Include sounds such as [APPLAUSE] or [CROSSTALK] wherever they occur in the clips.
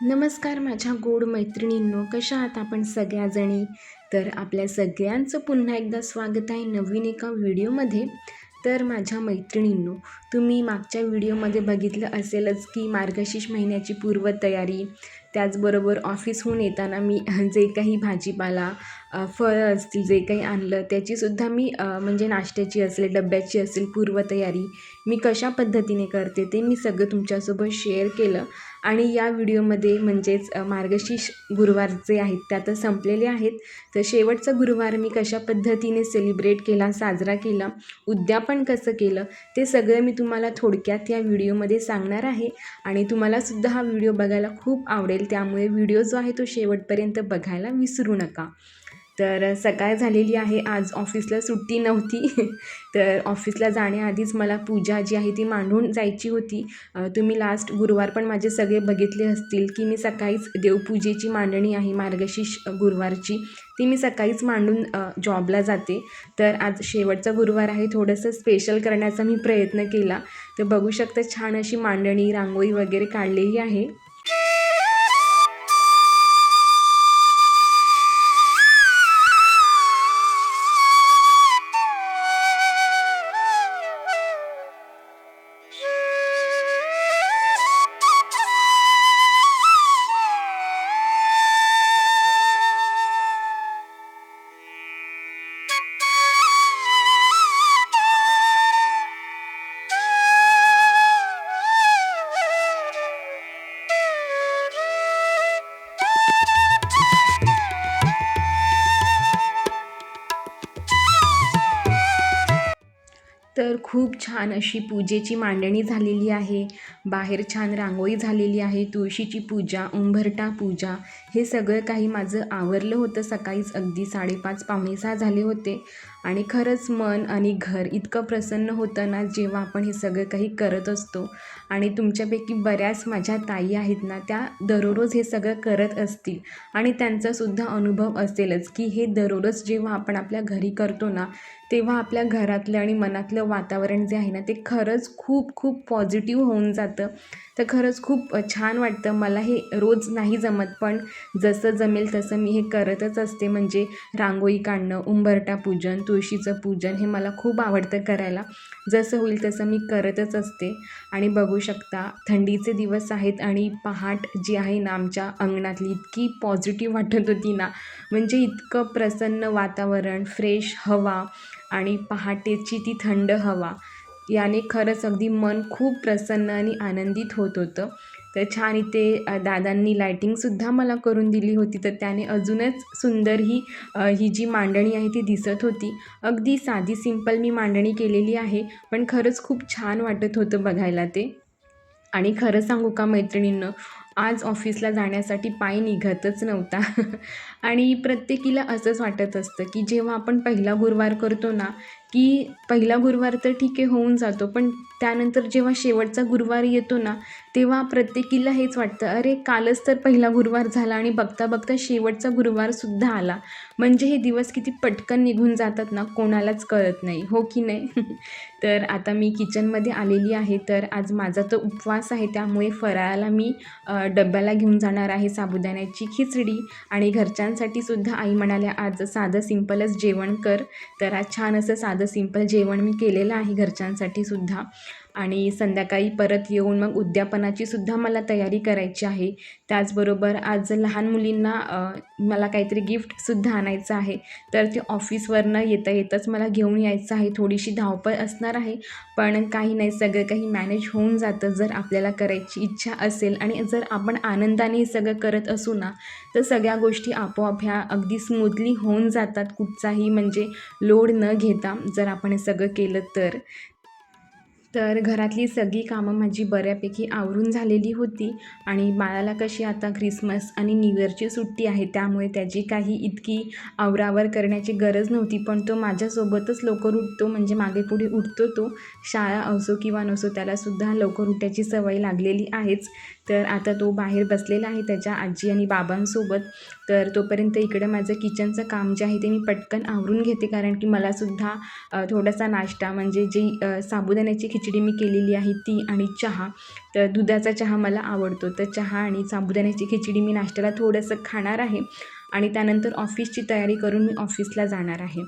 नमस्कार माझ्या गोड मैत्रिणींनो कशा आहात आपण सगळ्याजणी? तर आपल्या सगळ्यांचं पुन्हा एकदा स्वागत आहे नवीन एका व्हिडिओमध्ये. तर माझ्या मैत्रिणींनो तुम्ही मागच्या व्हिडिओमध्ये बघितलं असेलच की मार्गशीर्ष महिन्याची पूर्वतयारी त्याचबरोबर ऑफिसहून येताना मी [LAUGHS] जे काही भाजीपाला फळं असतील जे काही आणलं त्याचीसुद्धा मी म्हणजे नाश्त्याची असेल डब्याची असेल पूर्वतयारी मी कशा पद्धतीने करते ते मी सगळं तुमच्यासोबत शेअर केलं. आणि या व्हिडिओमध्ये म्हणजेच मार्गशीर्ष गुरुवार जे आहेत त्या तर संपलेले आहेत. तर शेवटचा गुरुवार मी कशा पद्धतीने सेलिब्रेट केला साजरा केला उद्यापन कसं केलं ते सगळं मी तुम्हाला थोडक्यात या व्हिडिओमध्ये सांगणार आहे. आणि तुम्हालासुद्धा हा व्हिडिओ बघायला खूप आवडेल. त्यामुळे व्हिडिओ जो आहे तो शेवटपर्यंत बघायला विसरू नका. तर सकाळ झालेली आहे आज ऑफिसला सुट्टी नव्हती. [LAUGHS] तर ऑफिसला जाण्याआधीच मला पूजा जी आहे ती मांडून जायची होती. तुम्ही लास्ट गुरुवार पण माझे सगळे बघितले असतील की मी सकाळीच देवपूजेची मांडणी आहे मार्गशीर्ष गुरुवारची. ती मी सकाळीच मांडून जॉबला जाते. तर आज शेवटचा गुरुवार आहे थोडंसं स्पेशल करण्याचा मी प्रयत्न केला. तर बघू शकता छान अशी मांडणी रांगोळी वगैरे काढलेली आहे. तर खूप छान अशी पूजेची मांडणी झालेली आहे. बाहेर छान रांगोळी झालेली आहे. तुळशीची पूजा उंबरठा पूजा हे सगळं काही माझं आवरलं होतं. सकाळीच अगदी साडेपाच पावणे सहा झाले होते. आणि खरंच मन आणि घर इतकं प्रसन्न होतं ना जेव्हा आपण हे सगळं काही करत असतो. आणि तुमच्यापैकी बऱ्याच माझ्या ताई आहेत ना त्या दररोज हे सगळं करत असतील. आणि त्यांचासुद्धा अनुभव असेलच की हे दररोज जेव्हा आपण आपल्या घरी करतो ना तेव्हा आपल्या घरातलं आणि मनातलं वातावरण जे आहे ना ते खरंच खूप खूप पॉझिटिव्ह होऊन जातं. तर खरंच खूप छान वाटतं. मला हे रोज नाही जमत पण जसं जमेल तसं मी हे करतच असते. म्हणजे रांगोळी काढणं उंबरटा पूजन तुळशीचं पूजन हे मला खूप आवडतं करायला. जसं होईल तसं मी करतच असते. आणि बघू शकता थंडीचे दिवस आहेत आणि पहाट जी आहे ना आमच्या अंगणातली इतकी पॉझिटिव्ह वाटत होती ना. म्हणजे इतकं प्रसन्न वातावरण फ्रेश हवा आणि पहाटेची ती थंड हवा. याने खरंच अगदी मन खूप प्रसन्न आणि आनंदित होत होतं. तर छान इथे दादांनी लायटिंगसुद्धा मला करून दिली होती. तर त्याने अजूनच सुंदर ही ही जी मांडणी आहे ती दिसत होती. अगदी साधी सिंपल मी मांडणी केलेली आहे पण खरंच खूप छान वाटत होतं बघायला ते. आणि खरं सांगू का मैत्रिणींनं आज ऑफिसला जाण्यासाठी पाय निघतच नव्हता. [LAUGHS] आणि प्रत्येकीला असंच वाटत असतं की जेव्हा आपण पहिला गुरुवार करतो ना की पहिला गुरुवार तर ठीक आहे होऊन जातो. पण त्यानंतर जेव्हा शेवटचा गुरुवार येतो ना तेव्हा प्रत्येकीला हेच वाटतं अरे कालच तर पहिला गुरुवार झाला आणि बघता बघता शेवटचा गुरुवारसुद्धा आला. म्हणजे हे दिवस किती पटकन निघून जातात ना कोणालाच कळत नाही. हो की नाही? [LAUGHS] तर आता मी किचनमध्ये आलेली आहे तर आज माझा तो उपवास आहे. त्यामुळे फराळाला मी डब्याला घेऊन जाणार आहे साबुदाण्याची खिचडी. आणि घरच्यांसाठी सुद्धा आई म्हणाल्या आज साधं सिंपलच जेवण कर. तर आज छान असं साधं सिंपल जेवण मी केलेलं आहे घरच्यांसाठी सुद्धा. आणि संध्याकाळी परत येऊन मग उद्यापनाची सुद्धा मला तयारी करायची आहे. त्याचबरोबर आज लहान मुलींना मला काहीतरी गिफ्टसुद्धा आणायचं आहे. तर ते ऑफिसवरनं येता येताच मला घेऊन यायचं आहे. थोडीशी धावपळ असणार आहे पण काही नाही सगळं काही मॅनेज होऊन जातं. जर आपल्याला करायची इच्छा असेल आणि जर आपण आनंदाने हे सगळं करत असू ना तर सगळ्या गोष्टी आपोआप ह्या अगदी स्मूथली होऊन जातात. कुठचाही म्हणजे लोड न घेता जर आपण हे सगळं केलं तर. तर घरातली सगळी कामं माझी बऱ्यापैकी आवरून झालेली होती आणि बाळाला कशी आता ख्रिसमस आणि न्यू इयरची सुट्टी आहे त्यामुळे त्याची काही इतकी आवरावर करण्याची गरज नव्हती पण तो माझ्यासोबतच लवकर उठतो म्हणजे मागे पुढे उठतो तो. शाळा असो किंवा नसो त्यालासुद्धा लवकर उठायची सवय लागलेली आहेच. तर आता तो बाहेर बसलेला आहे त्याच्या आजी आणि बाबांसोबत. तर तोपर्यंत इकडं माझं किचनचं काम जे आहे ते मी पटकन आवरून घेते. कारण की मलासुद्धा थोडासा नाश्ता म्हणजे जी साबुदाण्याची खिचडी मी केलेली आहे ती आणि चहा तर दुधाचा चहा मला आवडतो. तर चहा आणि साबुदाण्याची खिचडी मी नाश्त्याला थोडंसं खाणार आहे आणि त्यानंतर ऑफिसची तयारी करून मी ऑफिसला जाणार आहे.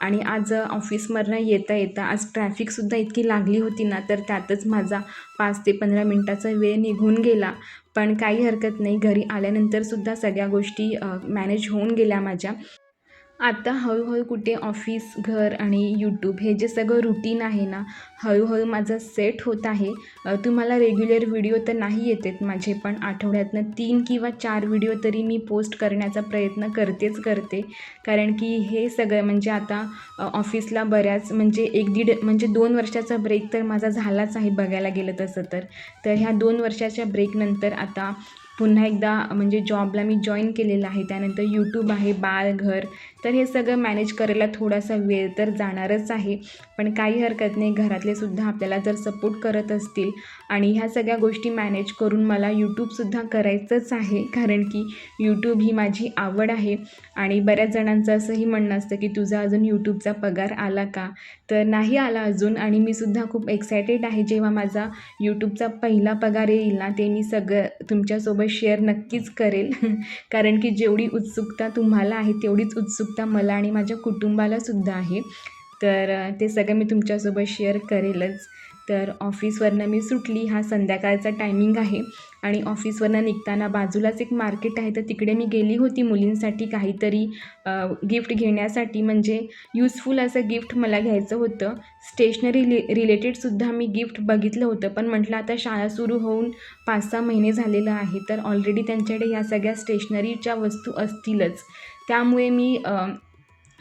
आणि आज ऑफिसमधनं येता येता आज ट्रॅफिकसुद्धा इतकी लागली होती ना तर त्यातच माझा पाच ते पंधरा मिनटाचा वेळ निघून गेला. पण काही हरकत नाही. घरी आल्यानंतरसुद्धा सगळ्या गोष्टी मॅनेज होऊन गेल्या माझ्या. आता हळूहळू कुठे ऑफिस घर आणि यूट्यूब हे जे सगळं रुटीन आहे ना हळूहळू माझं सेट होत आहे. तुम्हाला रेग्युलर व्हिडिओ तर नाही येत आहेत माझे पण आठवड्यातनं तीन किंवा चार व्हिडिओ तरी मी पोस्ट करण्याचा प्रयत्न करतेच करते. कारण की हे सगळं म्हणजे आता ऑफिसला बऱ्याच म्हणजे एक दीड म्हणजे दोन वर्षाचा ब्रेक तर माझा झालाच आहे बघायला गेलं तसं तर. तर ह्या दोन वर्षाच्या ब्रेकनंतर आता पुन्हा एकदा म्हणजे जॉबला मी जॉईन केलेलं आहे. त्यानंतर यूट्यूब आहे बाळ घर तर हे सगळं मॅनेज करायला थोडासा वेळ तर जाणारच आहे. पण काही हरकत नाही घरातलेसुद्धा आपल्याला जर सपोर्ट करत असतील आणि ह्या सगळ्या गोष्टी मॅनेज करून मला यूट्यूबसुद्धा करायचंच आहे. कारण की यूट्यूब ही माझी आवड आहे आणि बऱ्याच जणांचं असंही म्हणणं असतं की तुझा अजून यूट्यूबचा पगार आला का? तर नाही आला अजून आणि मी सुद्धा खूप एक्सायटेड आहे जेव्हा माझा यूट्यूबचा पहिला पगार येईल ना ते मी सगळं तुमच्यासोबत शेअर नक्कीच करेल. [LAUGHS] कारण की जेवढी उत्सुकता तुम्हाला आहे तेवढीच उत्सुक उत्सुकता मला आणि माझ्या कुटुंबालासुद्धा आहे. तर ते सगळं मी तुमच्यासोबत शेअर करेलच. तर ऑफिसवरनं मी सुटली हा संध्याकाळचा टायमिंग आहे. आणि ऑफिसवरनं निघताना बाजूलाच एक मार्केट आहे तर तिकडे मी गेली होती मुलींसाठी काहीतरी गिफ्ट घेण्यासाठी. म्हणजे यूजफुल असं गिफ्ट मला घ्यायचं होतं. स्टेशनरी रि रिलेटेडसुद्धा मी गिफ्ट बघितलं होतं. पण म्हटलं आता शाळा सुरू होऊन पाच सहा महिने झालेलं आहे तर ऑलरेडी त्यांच्याकडे या सगळ्या स्टेशनरीच्या वस्तू असतीलच. त्यामुळे मी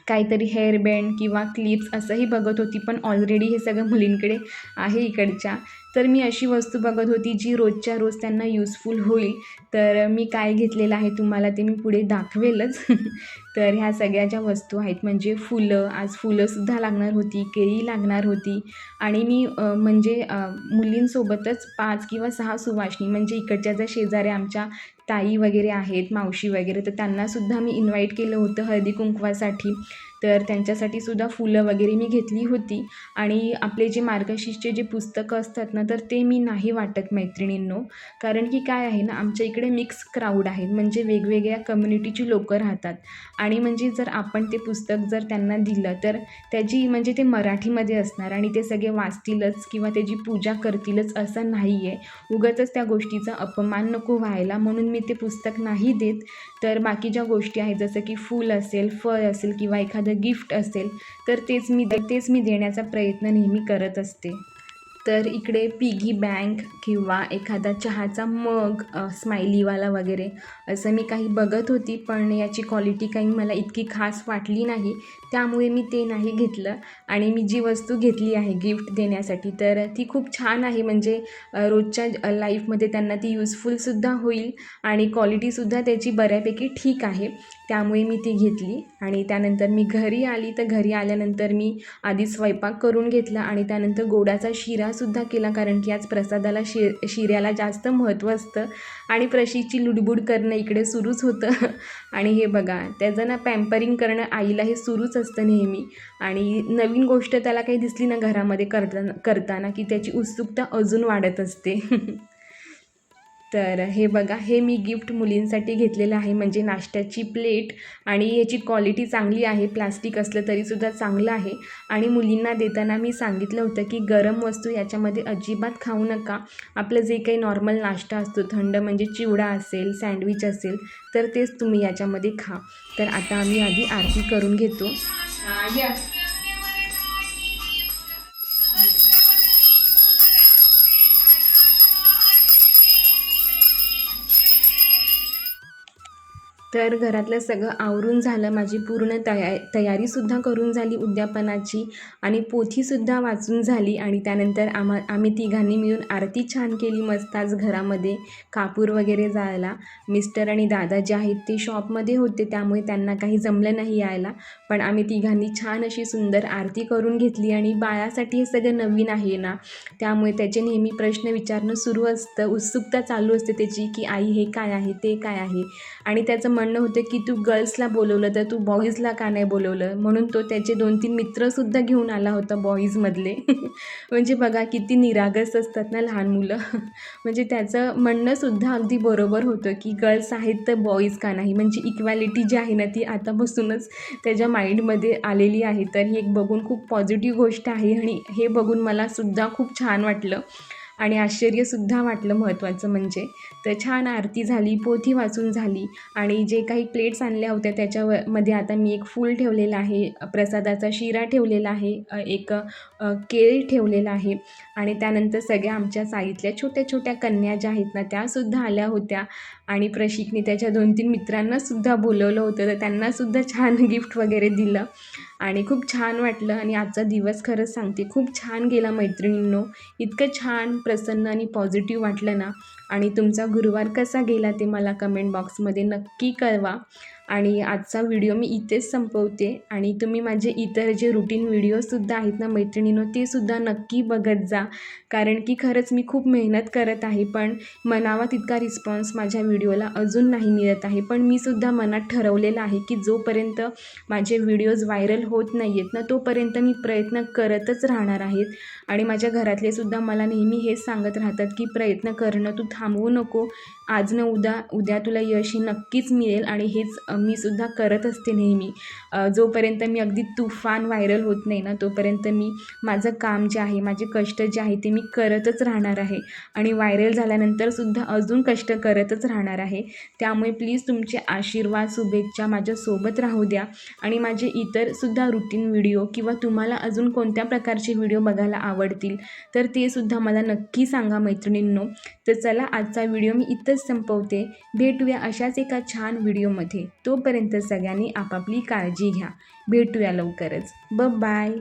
काहीतरी हेअरबँड किंवा क्लिप्स असंही बघत होती पण ऑलरेडी हे सगळं मुलींकडे आहे इकडच्या. तर मी अशी वस्तू बघत होती जी रोजच्या रोज त्यांना यूजफुल होईल. तर मी काय घेतलेलं आहे तुम्हाला ते मी पुढे दाखवेलच. [LAUGHS] तर ह्या सगळ्या ज्या वस्तू आहेत म्हणजे फुलं आज फुलंसुद्धा लागणार होती केळी लागणार होती. आणि मी म्हणजे मुलींसोबतच पाच किंवा सहा सुवासिनी म्हणजे इकडच्या ज्या शेजाऱ्या आमच्या ताई वगैरे आहेत मावशी वगैरे तर त्यांनासुद्धा मी इन्व्हाइट केलं होतं हळदी कुंकवासाठी. तर त्यांच्यासाठी सुद्धा फुलं वगैरे मी घेतली होती. आणि आपले जे मार्गशीर्षचे जे पुस्तकं असतात ना तर ते मी नाही वाटत मैत्रिणींनो. कारण की काय आहे ना आमच्या इकडे मिक्स क्राऊड आहे म्हणजे वेगवेगळ्या कम्युनिटीची लोकं राहतात. आणि म्हणजे जर आपण ते पुस्तक जर त्यांना दिलं तर त्याची म्हणजे ते मराठीमध्ये असणार आणि ते सगळे वाचतीलच किंवा त्याची पूजा करतीलच असं नाही आहे उगाचच त्या गोष्टीचा अपमान नको व्हायला म्हणून मी ते पुस्तक नाही देत. तर बाकी ज्या गोष्टी आहेत जसं की फूल असेल फळ असेल किंवा एखादं गिफ्ट असेल तर तेच मी तेच मी देण्याचा प्रयत्न नेहमी करत असते. तर इकडे पिगी बँक किंवा एखादा चहाचा मग स्माइलीवाला वगैरे असं मी काही बघत होती पण याची क्वालिटी काही मला इतकी खास वाटली नाही. त्यामुळे मी ते नाही घेतलं आणि मी जी वस्तू घेतली आहे गिफ्ट देण्यासाठी तर ती खूप छान आहे. म्हणजे रोजच्या लाईफमध्ये त्यांना ती युजफुलसुद्धा होईल आणि क्वालिटीसुद्धा त्याची बऱ्यापैकी ठीक आहे. त्यामुळे मी ती घेतली आणि त्यानंतर मी घरी आली. तर घरी आल्यानंतर मी आधी स्वयंपाक करून घेतला आणि त्यानंतर गोडाचा शिरासुद्धा केला कारण की आज प्रसादाला शि शिऱ्याला जास्त महत्त्व असतं आणि प्रशीची लुडबुड करणं इकडे सुरूच होतं. [LAUGHS] आणि हे बघा त्याचं ना पॅम्परिंग करणं आईला हे सुरूच असतं नेहमी. आणि नवीन गोष्ट त्याला काही दिसली ना घरामध्ये करताना करताना की त्याची उत्सुकता अजून वाढत असते. [LAUGHS] तर हे बघा हे मी गिफ्ट मुलींसाठी घेतलेलं आहे. म्हणजे नाश्त्याची प्लेट आणि याची क्वालिटी चांगली आहे. प्लास्टिक असलं तरीसुद्धा चांगलं आहे. आणि मुलींना देताना मी सांगितलं होतं की गरम वस्तू याच्यामध्ये अजिबात खाऊ नका. आपलं जे काही नॉर्मल नाश्ता असतो थंड म्हणजे चिवडा असेल सँडविच असेल तर तेच तुम्ही याच्यामध्ये खा. तर आता आम्ही आधी आरती करून घेतो. तर घरातलं सगळं आवरून झालं. माझी पूर्ण तया तयारीसुद्धा करून झाली उद्यापनाची आणि पोथीसुद्धा वाचून झाली आणि त्यानंतर आम्हा आम्ही तिघांनी मिळून आरती छान केली मस्त आज घरामध्ये कापूर वगैरे जायला मिस्टर आणि दादा जे आहेत ते शॉपमध्ये होते त्यामुळे त्यांना काही जमलं नाही यायला. पण आम्ही तिघांनी छान अशी सुंदर आरती करून घेतली आणि बाळासाठी हे सगळं नवीन आहे ना त्यामुळे त्याचे नेहमी प्रश्न विचारणं सुरू असतं. उत्सुकता चालू असते त्याची की आई हे काय आहे ते काय आहे? आणि त्याचं मन म्हणणं होतं की तू गर्ल्सला बोलवलं तर तू बॉईजला का नाही बोलवलं? म्हणून तो त्याचे दोन तीन मित्रसुद्धा घेऊन आला होता बॉईजमधले [LAUGHS] म्हणजे बघा किती निरागस असतात ना लहान मुलं. [LAUGHS] म्हणजे त्याचं म्हणणंसुद्धा अगदी बरोबर होतं की गर्ल्स आहेत तर बॉईज का नाही? म्हणजे इक्वॅलिटी जी आहे ना ती आतापासूनच त्याच्या माइंडमध्ये आलेली आहे. तर ही एक बघून खूप पॉझिटिव्ह गोष्ट आहे आणि हे बघून मलासुद्धा खूप छान वाटलं. आणि आश्चर्यसुद्धा वाटलं महत्त्वाचं म्हणजे. तर छान आरती झाली पोथी वाचून झाली आणि जे काही प्लेट्स आणल्या होत्या त्याच्यावमध्ये आता मी एक फूल ठेवलेलं आहे प्रसादाचा शिरा ठेवलेला आहे एक केळ ठेवलेला आहे आणि त्यानंतर सगळ्या आमच्या साईतल्या छोट्या छोट्या कन्या ज्या आहेत ना त्यासुद्धा आल्या होत्या आणि प्रशिकने त्याच्या दोन तीन मित्रांनासुद्धा बोलवलं होतं तर त्यांनासुद्धा छान [LAUGHS] गिफ्ट वगैरे दिलं. आणि खूप छान वाटलं आणि आजचा दिवस खरंच सांगते खूप छान गेला मैत्रिणींनो. इतकं छान प्रसन्न आणि पॉझिटिव्ह वाटलं ना. आणि तुमचा गुरुवार कसा गेला ते मला कमेंट बॉक्समध्ये नक्की कळवा. आणि आजचा व्हिडिओ मी इथेच संपवते. आणि तुम्ही माझे इतर जे रुटीन व्हिडिओसुद्धा आहेत ना मैत्रिणीनो तेसुद्धा नक्की बघत जा. कारण की खरंच मी खूप मेहनत करत आहे पण मनावा तितका रिस्पॉन्स माझ्या व्हिडिओला अजून नाही मिळत आहे. पण मी सुद्धा मनात ठरवलेलं आहे की जोपर्यंत माझे व्हिडिओज व्हायरल होत नाही आहेत ना तोपर्यंत मी प्रयत्न करतच राहणार आहेत आणि माझ्या घरातले सुद्धा मला नेहमी हेच सांगत राहतात की प्रयत्न करणं तू थांबवू नको. आज न उद्या उद्या तुला यश हे नक्कीच मिळेल आणि हेच मी सुद्धा करत असते नेहमी. जोपर्यंत मी अगदी तुफान व्हायरल होत नाही ना तोपर्यंत मी माझं काम जे आहे माझे कष्ट जे आहे ते मी करतच राहणार आहे. आणि व्हायरल झाल्यानंतर सुद्धा अजून कष्ट करतच राहणार आहे. त्यामुळे प्लीज तुमचे आशीर्वाद शुभेच्छा माझ्यासोबत राहू द्या. आणि माझे इतर सुद्धा रुटीन व्हिडिओ किंवा तुम्हाला अजून कोणत्या प्रकारचे व्हिडिओ बघायला आवडतील तर ते सुद्धा मला नक्की सांगा मैत्रिणींनो. तर चला आजचा व्हिडिओ मी इथंच संपवते. भेटूया अशाच एका छान व्हिडिओमध्ये तोपर्यंत सगळ्यांनी आपापली काळजी काळजी घ्या भेटूया लवकरच. ब बाय